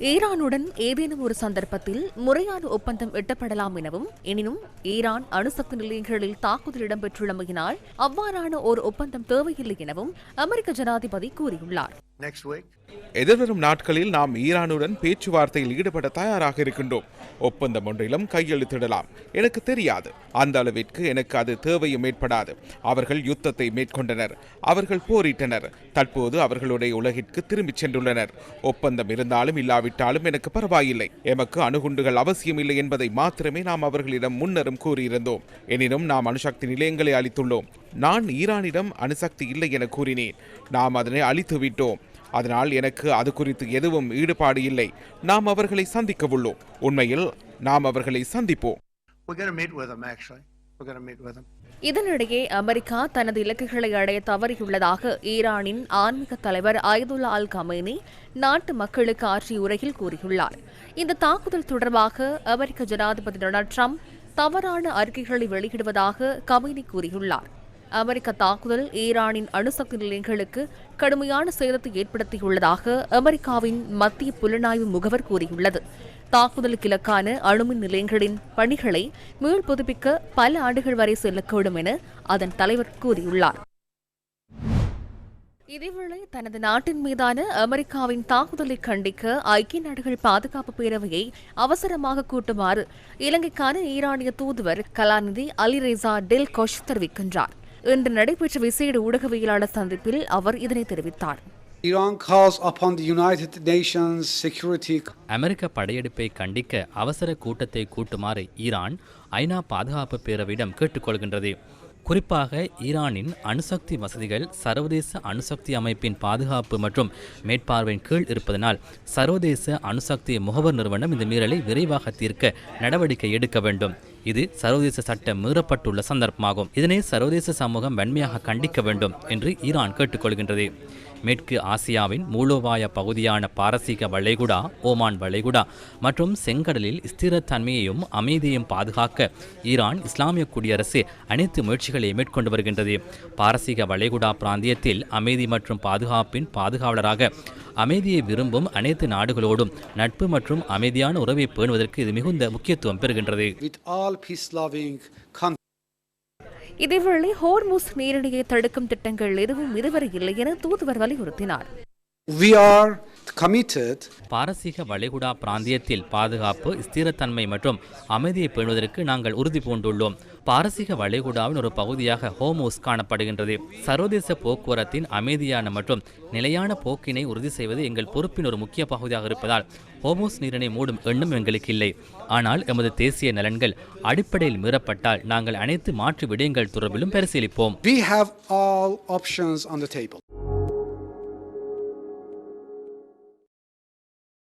ஈரானுடன் ஏதேனும் ஒரு சந்தர்ப்பத்தில் முறையான ஒப்பந்தம் எட்டப்படலாம் எனவும் எனினும் ஈரான் அணுசக்தி நிலையங்களில் தாக்குதல் இடம்பெற்றுள்ளமையினால் அவ்வாறான ஒரு ஒப்பந்தம் தேவையில்லை எனவும் அமெரிக்க ஜனாதிபதி கூறியுள்ளார். எதிர்வரும் நாட்களில் நாம் ஈரானுடன் பேச்சுவார்த்தையில் ஈடுபட தயாராக இருக்கின்றோம். ஒப்பந்தம் ஒன்றிலும் கையெழுத்திடலாம். எனக்கு தெரியாது. அந்த அளவிற்கு எனக்கு அது தேவையும் ஏற்படாது. அவர்கள் யுத்தத்தை மேற்கொண்டனர். அவர்கள் போரிட்டனர். தற்போது அவர்களுடைய உலகிற்கு திரும்பிச் சென்றுள்ளனர். ஒப்பந்தம் இருந்தாலும் இல்லாவிட்டாலும் எனக்கு பரவாயில்லை. எமக்கு அணுகுண்டுகள் அவசியம் இல்லை என்பதை மாத்திரமே நாம் அவர்களிடம் முன்னரும் கூறியிருந்தோம். எனினும் நாம் அணுசக்தி நிலையங்களை அளித்துள்ளோம். நான் ஈரானிடம் அணுசக்தி இல்லை என கூறினேன். நாம் அதனை அழித்து விட்டோம் அதனால் எனக்கு அது குறித்து எதுவும் ஈடுபாடு இல்லை. நாம் அவர்களை சந்திக்க உள்ளோம். உண்மையில் நாம் அவர்களை சந்திப்போம். We're going to meet with them, actually. We're going to meet with them. இதனிடையே அமெரிக்கா தனது இலக்குகளை அடைய தவறியுள்ளதாக ஈரானின் ஆன்மீக தலைவர் அயதுல்லா அல் கமேனி நாட்டு மக்களுக்கு ஆற்றிய உரையில் கூறியுள்ளார். இந்த தாக்குதல் தொடர்பாக அமெரிக்க ஜனாதிபதி டொனால்ட் ட்ரம்ப் தவறான அறிக்கைகளை வெளியிடுவதாக கமேனி கூறியுள்ளார். அமெரிக்க தாக்குதல் ஈரானின் அணுசக்தி நிலையங்களுக்கு கடுமையான சேதத்தை ஏற்படுத்தியுள்ளதாக அமெரிக்காவின் மத்திய புலனாய்வு முகவர் கூறியுள்ளது. தாக்குதலுக்கு இலக்கான அணுமின் நிலையங்களின் பணிகளை மீள் புதுப்பிக்க பல ஆண்டுகள் வரை செல்லக்கூடும் என அதன் தலைவர் கூறியுள்ளார். இதேவேளை தனது நாட்டின் மீதான அமெரிக்காவின் தாக்குதலை கண்டிக்க ஐக்கிய நாடுகள் பாதுகாப்பு பேரவையை அவசரமாக கூட்டுமாறு இலங்கைக்கான ஈரானிய தூதுவர் கலாநிதி அலிரேசா டெல் கோஷ் தெரிவிக்கின்றார். இன்று நடைபெற்ற விசேட ஊடகவியலாளர் சந்திப்பில் அவர் இதனை தெரிவித்தார். Iran calls upon the United Nations Security அமெரிக்க படையெடுப்பை கண்டிக்க அவசர கூட்டத்தை கூட்டுமாறு ஈரான் ஐநா பாதுகாப்பு பேரவையிடம் கேட்டுக்கொள்கின்றது. குறிப்பாக ஈரானின் அணுசக்தி வசதிகள் சர்வதேச அணுசக்தி அமைப்பின் பாதுகாப்பு மற்றும் மேற்பார்வையின் கீழ் இருப்பதனால் சர்வதேச அணுசக்தி முகவர் நிறுவனம் இந்த மீறலை விரைவாக தீர்க்க நடவடிக்கை எடுக்க வேண்டும். இது சர்வதேச சட்டம் மீறப்பட்டுள்ள சந்தர்ப்பமாகும். இதனை சர்வதேச சமூகம் வன்மையாக கண்டிக்க வேண்டும் என்று ஈரான் கேட்டுக்கொள்கின்றது. மேற்கு ஆசியாவின் மூலோபாய பகுதியான பாரசீக வளைகுடா ஓமான் வளைகுடா மற்றும் செங்கடலில் ஸ்திரத்தன்மையையும் அமைதியையும் பாதுகாக்க ஈரான் இஸ்லாமிய குடியரசு அனைத்து முயற்சிகளை மேற்கொண்டு வருகின்றது. பாரசீக வளைகுடா பிராந்தியத்தில் அமைதி மற்றும் பாதுகாப்பின் பாதுகாவலராக அமைதியை விரும்பும் அனைத்து நாடுகளோடும் நட்பு மற்றும் அமைதியான உறவை பேணுவதற்கு இது மிகுந்த முக்கியத்துவம் பெறுகின்றது. Peace-loving country. இதேவேளை ஹோர்முஸ் நீரிணையை தடுக்கும் திட்டங்கள் எதுவும் இதுவரை இல்லை என தூதுவர் வலியுறுத்தினார் We are committed. பாரசீக வளைகுடா பிராந்தியத்தில் பாதுகாப்பு ஸ்திரத்தன்மை மற்றும் அமைதியை பேணுவதற்கு நாங்கள் உறுதி பூண்டுள்ளோம். பாரசீக வளைகுடாவின் ஒரு பகுதியாக ஹோமோஸ் காணப்படுகின்றது. சர்வதேச போக்குவரத்தின் அமைதியான மற்றும் நிலையான போக்கினை உறுதி செய்வது எங்கள் பொறுப்பின் ஒரு முக்கிய பகுதியாக இருப்பதால் ஹோமோஸ் நீரினை மூடும் எண்ணம் எங்களுக்கு இல்லை. ஆனால் எமது தேசிய நலன்கள் அடிப்படையில் மீறப்பட்டால் நாங்கள் அனைத்து மாற்று விடயங்கள் தொடர்பிலும் பரிசீலிப்போம்.